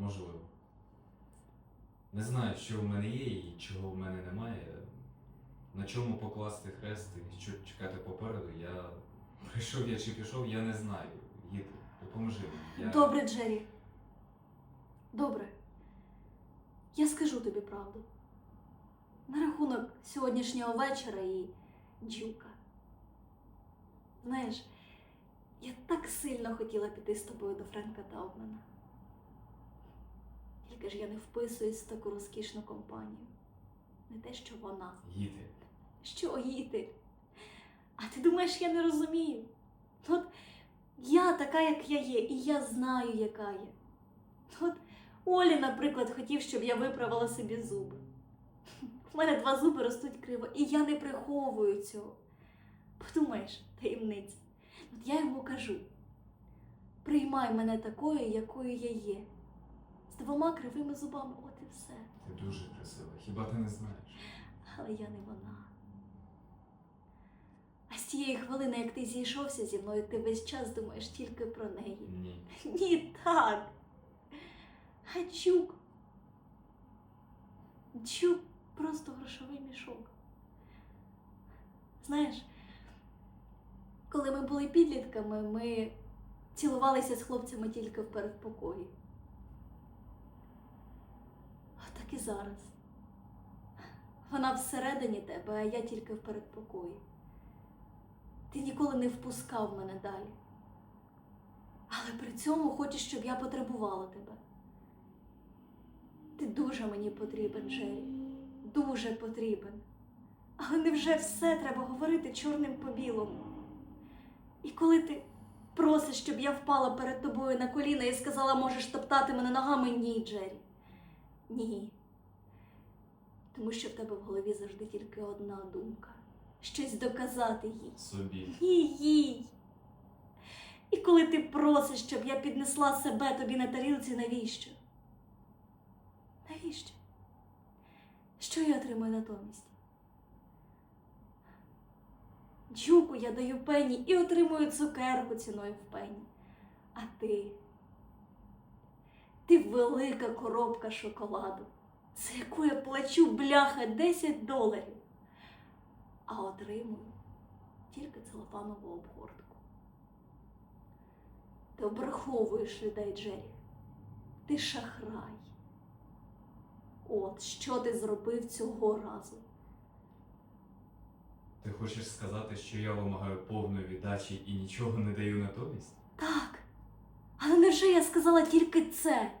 Можливо. Не знаю, що в мене є і чого в мене немає. На чому покласти хрест і що чекати попереду, я прийшов я чи пішов, я не знаю. Їду, допоможи мені. Я... Добре, Джері. Добре. Я скажу тобі правду. На рахунок сьогоднішнього вечора і дюка. Знаєш, я так сильно хотіла піти з тобою до Френка Таубмана. Тільки ж я не вписуюсь в таку розкішну компанію. Не те, що вона. Їти. Що їти? А ти думаєш, я не розумію? От я така, як я є, і я знаю, яка я. От Олі, наприклад, хотів, щоб я виправила собі зуби. У мене два зуби ростуть криво, і я не приховую цього. Подумаєш, таємниця. От я йому кажу: приймай мене такою, якою я є. Двома кривими зубами, от і все. Ти дуже красива, хіба ти не знаєш? Але я не вона. А з тієї хвилини, як ти зійшовся зі мною, ти весь час думаєш тільки про неї. Ні. Ні, так. А Чук. Чук просто грошовий мішок. Знаєш, коли ми були підлітками, ми цілувалися з хлопцями тільки в передпокої. А так і зараз. Вона всередині тебе, а я тільки в передпокої. Ти ніколи не впускав мене далі. Але при цьому хочеш, щоб я потребувала тебе. Ти дуже мені потрібен, Джері. Дуже потрібен. Але невже все треба говорити чорним по білому? І коли ти просиш, щоб я впала перед тобою на коліна і сказала, можеш топтати мене ногами, ні, Джері. Ні. Тому що в тебе в голові завжди тільки одна думка щось доказати їй. Собі. Ні, їй. І коли ти просиш, щоб я піднесла себе тобі на тарілці, навіщо? Навіщо? Що я отримую натомість? Джуку я даю пені і отримую цукерку ціною в пені. А ти? Ти велика коробка шоколаду, за яку я плачу бляха 10 доларів, а отримую тільки целофанову обгортку. Ти обраховуєш людей, Джері. Ти шахрай. От що ти зробив цього разу. Ти хочеш сказати, що я вимагаю повної віддачі і нічого не даю натомість? Так. Але невже я сказала тільки це?